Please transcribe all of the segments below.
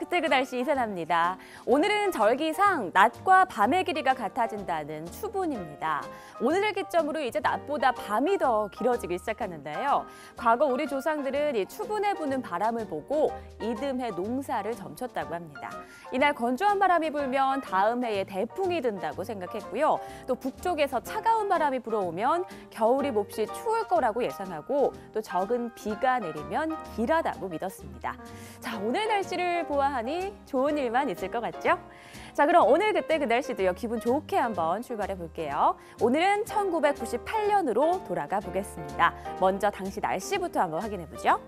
그때 그 날씨 이산합니다. 오늘은 절기상 낮과 밤의 길이가 같아진다는 추분입니다. 오늘을 기점으로 이제 낮보다 밤이 더 길어지기 시작하는데요. 과거 우리 조상들은 이 추분에 부는 바람을 보고 이듬해 농사를 점쳤다고 합니다. 이날 건조한 바람이 불면 다음 해에 대풍이 든다고 생각했고요. 또 북쪽에서 차가운 바람이 불어오면 겨울이 몹시 추울 거라고 예상하고 또 적은 비가 내리면 길하다고 믿었습니다. 자, 오늘 날씨를 보아하니 좋은 일만 있을 것 같죠? 자, 그럼 오늘 그때 그 날씨도요. 기분 좋게 한번 출발해 볼게요. 오늘은 1998년으로 돌아가 보겠습니다. 먼저 당시 날씨부터 한번 확인해 보죠.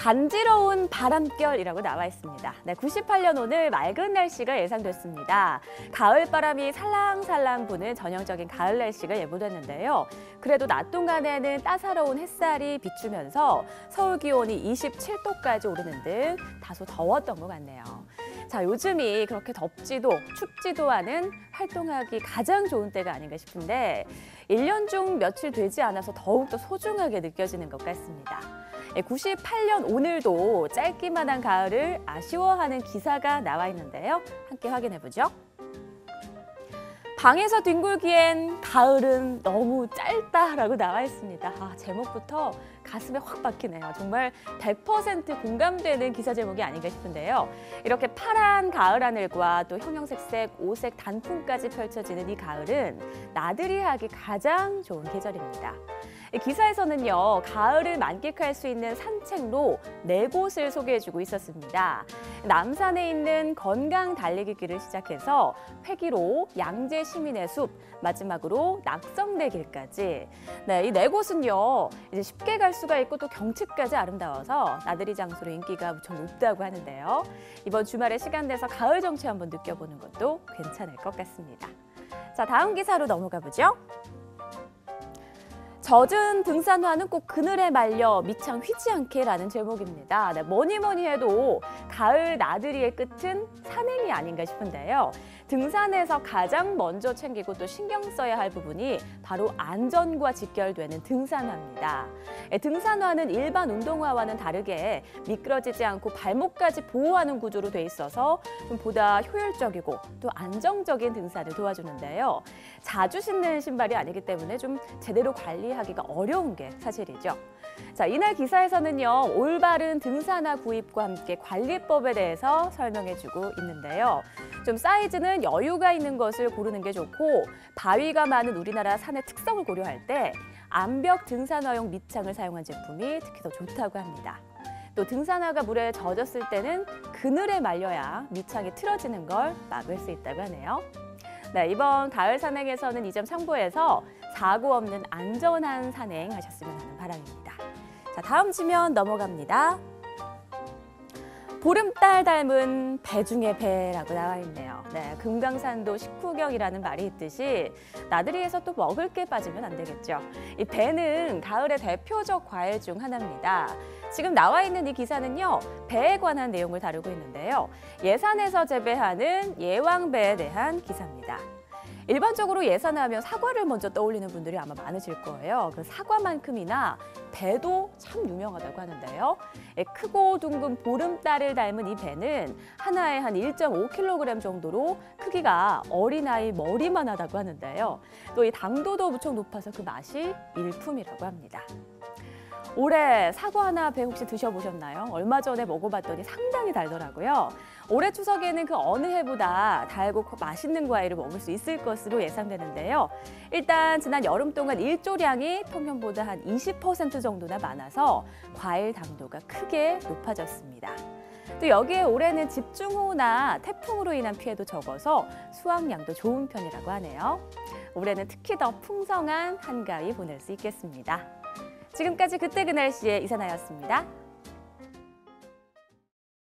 간지러운 바람결이라고 나와 있습니다. 네, 98년 오늘 맑은 날씨가 예상됐습니다. 가을 바람이 살랑살랑 부는 전형적인 가을 날씨가 예보됐는데요. 그래도 낮 동안에는 따사로운 햇살이 비추면서 서울 기온이 27도까지 오르는 등 다소 더웠던 것 같네요. 자, 요즘이 그렇게 덥지도 춥지도 않은 활동하기 가장 좋은 때가 아닌가 싶은데 1년 중 며칠 되지 않아서 더욱더 소중하게 느껴지는 것 같습니다. 98년 오늘도 짧기만 한 가을을 아쉬워하는 기사가 나와 있는데요. 함께 확인해 보죠. 방에서 뒹굴기엔 가을은 너무 짧다라고 나와 있습니다. 아, 제목부터 가슴에 확 박히네요. 정말 100% 공감되는 기사 제목이 아닌가 싶은데요. 이렇게 파란 가을 하늘과 또 형형색색 오색 단풍까지 펼쳐지는 이 가을은 나들이 하기 가장 좋은 계절입니다. 기사에서는요, 가을을 만끽할 수 있는 산책로 네 곳을 소개해주고 있었습니다. 남산에 있는 건강 달리기 길을 시작해서 회기로 양재 시민의 숲, 마지막으로 낙성대 길까지. 네, 이 네 곳은요, 이제 쉽게 갈 수가 있고 또 경치까지 아름다워서 나들이 장소로 인기가 무척 높다고 하는데요. 이번 주말에 시간 내서 가을 정취 한번 느껴보는 것도 괜찮을 것 같습니다. 자, 다음 기사로 넘어가 보죠. 젖은 등산화는 꼭 그늘에 말려 밑창 휘지 않게라는 제목입니다. 네, 뭐니 뭐니 해도 가을 나들이의 끝은 산행이 아닌가 싶은데요. 등산에서 가장 먼저 챙기고 또 신경 써야 할 부분이 바로 안전과 직결되는 등산화입니다. 예, 등산화는 일반 운동화와는 다르게 미끄러지지 않고 발목까지 보호하는 구조로 돼 있어서 좀 보다 효율적이고 또 안정적인 등산을 도와주는데요. 자주 신는 신발이 아니기 때문에 좀 제대로 관리하기가 어려운 게 사실이죠. 자, 이날 기사에서는요, 올바른 등산화 구입과 함께 관리 법에 대해서 설명해주고 있는데요. 좀 사이즈는 여유가 있는 것을 고르는 게 좋고, 바위가 많은 우리나라 산의 특성을 고려할 때 암벽 등산화용 밑창을 사용한 제품이 특히 더 좋다고 합니다. 또 등산화가 물에 젖었을 때는 그늘에 말려야 밑창이 틀어지는 걸 막을 수 있다고 하네요. 네, 이번 가을 산행에서는 이 점 참고해서 사고 없는 안전한 산행 하셨으면 하는 바람입니다. 자, 다음 지면 넘어갑니다. 보름달 닮은 배 중의 배라고 나와 있네요. 네, 금강산도 식후경이라는 말이 있듯이 나들이에서 또 먹을 게 빠지면 안 되겠죠. 이 배는 가을의 대표적 과일 중 하나입니다. 지금 나와 있는 이 기사는요, 배에 관한 내용을 다루고 있는데요. 예산에서 재배하는 예왕배에 대한 기사입니다. 일반적으로 예산하면 사과를 먼저 떠올리는 분들이 아마 많으실 거예요. 그 사과만큼이나 배도 참 유명하다고 하는데요. 예, 크고 둥근 보름달을 닮은 이 배는 하나에 한 1.5kg 정도로 크기가 어린아이 머리만 하다고 하는데요. 또 이 당도도 무척 높아서 그 맛이 일품이라고 합니다. 올해 사과 하나 배 혹시 드셔보셨나요? 얼마 전에 먹어봤더니 상당히 달더라고요. 올해 추석에는 그 어느 해보다 달고 맛있는 과일을 먹을 수 있을 것으로 예상되는데요. 일단 지난 여름 동안 일조량이 평년보다 한 20% 정도나 많아서 과일 당도가 크게 높아졌습니다. 또 여기에 올해는 집중호우나 태풍으로 인한 피해도 적어서 수확량도 좋은 편이라고 하네요. 올해는 특히 더 풍성한 한가위 보낼 수 있겠습니다. 지금까지 그때 그 날씨의 이사나였습니다.